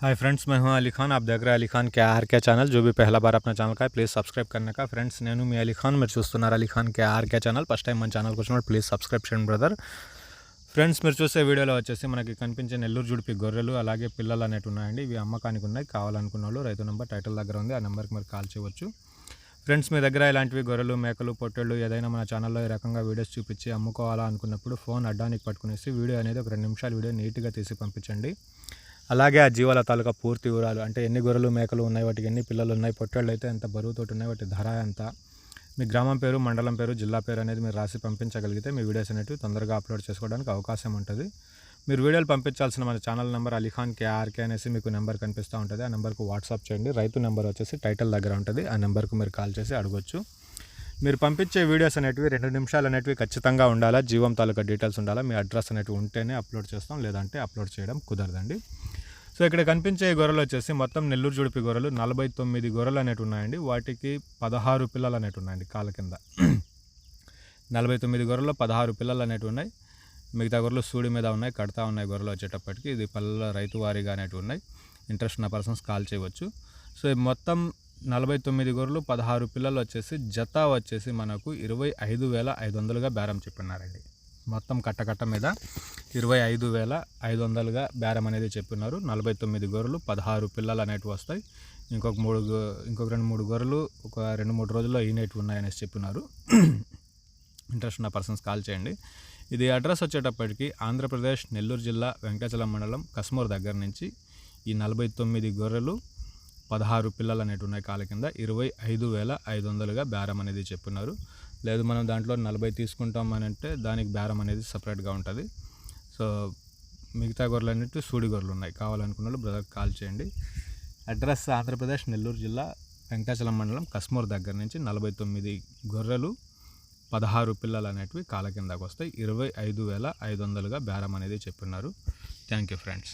Hi friends मैं हूं अली खान आप देख रहे हैं अली खान के आर के ఛానల్ जो भी पहला बार अपना ఛానల్ का है ప్లీజ్ సబ్స్క్రైబ్ करने का ఫ్రెండ్స్ నేను మీ అలీ ఖాన్ మీరు చూస్తున్నారు Ali Khan K RK channel first time మన ఛానల్కి వచ్చినప్పుడు ప్లీజ్ సబ్స్క్రైబ్ చేయండి బ్రదర్ ఫ్రెండ్స్ మీరు చూసే వీడియోలో వచ్చేసి మనకి కనిపించే నెల్లూరు జుడిపి గొర్రెలు అలాగే పిల్లలు అనేవి ఉన్నాయండి ఇవి అమ్మకానికి ఉన్నాయి కావాలనుకున్న వాళ్ళు రైతు నెంబర్ టైటిల్ దగ్గర ఉంది ఆ నెంబర్కి మీరు కాల్ చేయవచ్చు ఫ్రెండ్స్ మీ దగ్గర ఇలాంటివి గొర్రెలు మేకలు పొట్టేళ్ళు ఏదైనా మన ఛానల్లో ఈ రకంగా వీడియోస్ చూపించి అమ్ముకోవాలా అనుకున్నప్పుడు ఫోన్ అడ్డానికి పట్టుకునేసి వీడియో అనేది ఒక రెండు నిమిషాల వీడియో నీట్గా తీసి పంపించండి అలాగే ఆ జీవాల తాలూకా పూర్తి వివరాలు అంటే ఎన్ని గొర్రెలు మేకలు ఉన్నాయి వాటికి ఎన్ని పిల్లలు ఉన్నాయి పొట్టేళ్ళు అయితే ఎంత బరువుతోటి ఉన్నాయి వాటి ధర ఎంత మీ గ్రామం పేరు మండలం పేరు జిల్లా పేరు అనేది మీరు రాసి పంపించగలిగితే మీ వీడియోస్ అనేవి తొందరగా అప్లోడ్ చేసుకోవడానికి అవకాశం ఉంటుంది. మీరు వీడియోలు పంపించాల్సిన మన ఛానల్ నెంబర్ అలీఖాన్ కేఆర్కే అనేసి మీకు నెంబర్ కనిపిస్తూ ఉంటుంది. ఆ నెంబర్కు వాట్సాప్ చేయండి. రైతు నెంబర్ వచ్చేసి టైటిల్ దగ్గర ఉంటుంది. ఆ నెంబర్కు మీరు కాల్ చేసి అడగొచ్చు. మీరు పంపించే వీడియోస్ అనేటివి రెండు నిమిషాలు అనేటివి ఖచ్చితంగా ఉండాలా? జీవం తాలూకా డీటెయిల్స్ ఉండాలా? మీ అడ్రస్ అనేటివి ఉంటేనే అప్లోడ్ చేస్తాం. లేదంటే అప్లోడ్ చేయడం కుదరదండి. సో ఇక్కడ కనిపించే గొర్రెలు వచ్చేసి మొత్తం నెల్లూరు జుడిపి గొర్రెలు నలభై తొమ్మిది గొర్రెలు అనేవి ఉన్నాయండి. వాటికి పదహారు పిల్లలు అనేవి ఉన్నాయండి కాళ్ళ కింద. నలభై తొమ్మిది గొర్రెలు పదహారు పిల్లలు అనేవి ఉన్నాయి. మిగతా గొర్రెలు సూడి మీద ఉన్నాయి కడతా ఉన్నాయి గొర్రెలు వచ్చేటప్పటికి. ఇది పల్లెల రైతు వారీగా అనేవి ఉన్నాయి. ఇంట్రెస్ట్ ఉన్న పర్సన్స్ కాల్ చేయవచ్చు. సో మొత్తం నలభై తొమ్మిది గొర్రెలు పదహారు పిల్లలు వచ్చేసి జత వచ్చేసి మనకు ఇరవై ఐదు వేల ఐదు వందలుగా బేరం చెప్పినారండి. మొత్తం కట్టకట్ట మీద ఇరవై ఐదు వేల ఐదు వందలుగా బేరం అనేది చెప్పినారు. నలభై తొమ్మిది గొర్రెలు పదహారు పిల్లలు అనేటివి వస్తాయి. ఇంకొక మూడు ఇంకొక రెండు మూడు గొర్రెలు ఒక రెండు మూడు రోజుల్లో ఈనేటివి ఉన్నాయనేసి చెప్పినారు. ఇంట్రెస్ట్ ఉన్న పర్సన్స్ కాల్ చేయండి. ఇది అడ్రస్ వచ్చేటప్పటికి ఆంధ్రప్రదేశ్ నెల్లూరు జిల్లా వెంకటాచలం మండలం కస్మూర్ దగ్గర నుంచి ఈ నలభై తొమ్మిది గొర్రెలు పదహారు పిల్లలు అనేవి ఉన్నాయి కాళ్ళ కింద. ఇరవై ఐదు వేల ఐదు వందలుగా బేరం అనేది చెప్పున్నారు లేదు మనం దాంట్లో నలభై తీసుకుంటాం అని అంటే దానికి బేరం అనేది సపరేట్గా ఉంటుంది. సో మిగతా గొర్రెలు అనేవి సూడి గొర్రెలు ఉన్నాయి. కావాలనుకున్న వాళ్ళు బ్రదర్ కాల్ చేయండి. అడ్రస్ ఆంధ్రప్రదేశ్ నెల్లూరు జిల్లా వెంకటాచలం మండలం కస్మూర్ దగ్గర నుంచి నలభై తొమ్మిది గొర్రెలు పదహారు పిల్లలు అనేటివి కాళ్ళ కిందకు వస్తాయి. ఇరవై ఐదు వేల ఐదు వందలుగా బేరం అనేది చెప్పినారు. Thank you friends